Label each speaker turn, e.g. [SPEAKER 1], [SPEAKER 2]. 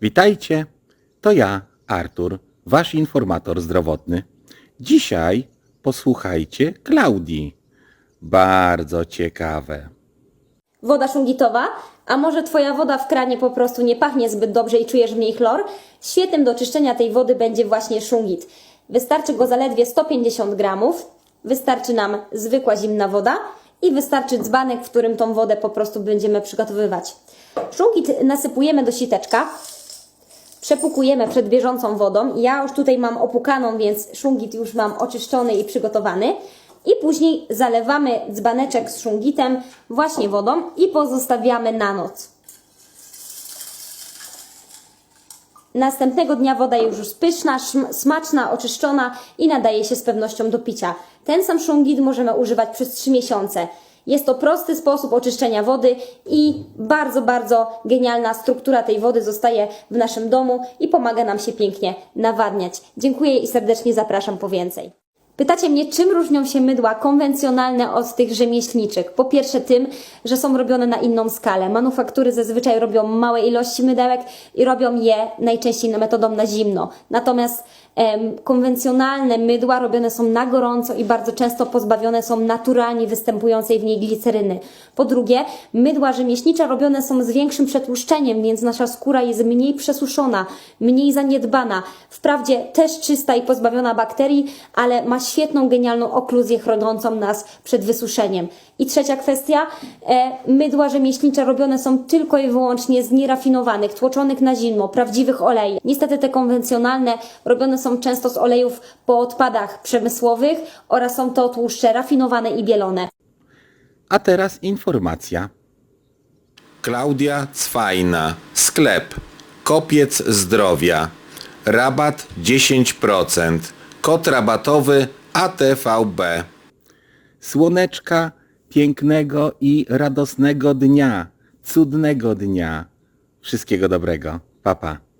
[SPEAKER 1] Witajcie, to ja, Artur, wasz informator zdrowotny. Dzisiaj posłuchajcie Klaudii. Bardzo ciekawe.
[SPEAKER 2] Woda szungitowa, a może Twoja woda w kranie po prostu nie pachnie zbyt dobrze i czujesz w niej chlor? Świetnym do czyszczenia tej wody będzie właśnie szungit. Wystarczy go zaledwie 150 gramów, wystarczy nam zwykła zimna woda i wystarczy dzbanek, w którym tą wodę po prostu będziemy przygotowywać. Szungit nasypujemy do siteczka, przepukujemy przed bieżącą wodą. Ja już tutaj mam opukaną, więc szungit już mam oczyszczony i przygotowany. I później zalewamy dzbaneczek z szungitem właśnie wodą i pozostawiamy na noc. Następnego dnia woda już pyszna, smaczna, oczyszczona i nadaje się z pewnością do picia. Ten sam szungit możemy używać przez 3 miesiące. Jest to prosty sposób oczyszczenia wody i bardzo, bardzo genialna struktura tej wody zostaje w naszym domu i pomaga nam się pięknie nawadniać. Dziękuję i serdecznie zapraszam po więcej. Pytacie mnie, czym różnią się mydła konwencjonalne od tych rzemieślniczych? Po pierwsze tym, że są robione na inną skalę. Manufaktury zazwyczaj robią małe ilości mydełek i robią je najczęściej na metodą na zimno. Natomiast em, konwencjonalne mydła robione są na gorąco i bardzo często pozbawione są naturalnie występującej w niej gliceryny. Po drugie, mydła rzemieślnicze robione są z większym przetłuszczeniem, więc nasza skóra jest mniej przesuszona, mniej zaniedbana. Wprawdzie też czysta i pozbawiona bakterii, ale ma świetną, genialną okluzję chroniącą nas przed wysuszeniem. I trzecia kwestia, e, mydła rzemieślnicze robione są tylko i wyłącznie z nierafinowanych, tłoczonych na zimno, prawdziwych olei. Niestety te konwencjonalne robione są często z olejów po odpadach przemysłowych oraz są to tłuszcze rafinowane i bielone.
[SPEAKER 1] A teraz informacja.
[SPEAKER 3] Klaudia Cwajna. Sklep. Kopiec Zdrowia. Rabat 10%. Kod rabatowy ATVB.
[SPEAKER 1] Słoneczka, pięknego i radosnego dnia, cudnego dnia. Wszystkiego dobrego. Papa. Pa.